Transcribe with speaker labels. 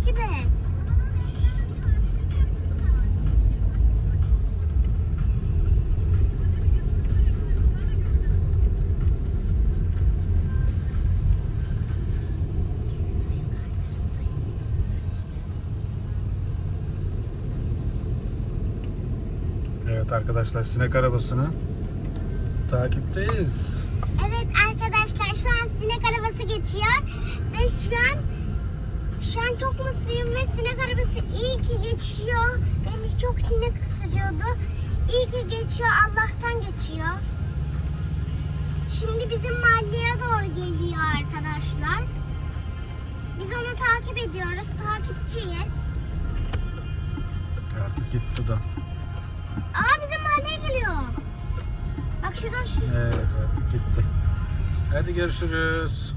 Speaker 1: takip et. Evet arkadaşlar sinek arabasını takipteyiz.
Speaker 2: Evet arkadaşlar şu an sinek arabası geçiyor ve şu şu an çok mutluyum ve sinek arabası iyi ki geçiyor. Beni çok sinek ısırıyordu. İyi ki geçiyor Allah'tan geçiyor. Şimdi bizim mahalleye doğru geliyor arkadaşlar. Biz onu takip ediyoruz. Takipçiyiz.
Speaker 1: Artık gitti da.
Speaker 2: Aa bizim mahalleye geliyor. Bak şuradan şu.
Speaker 1: Evet artık gitti. Hadi görüşürüz.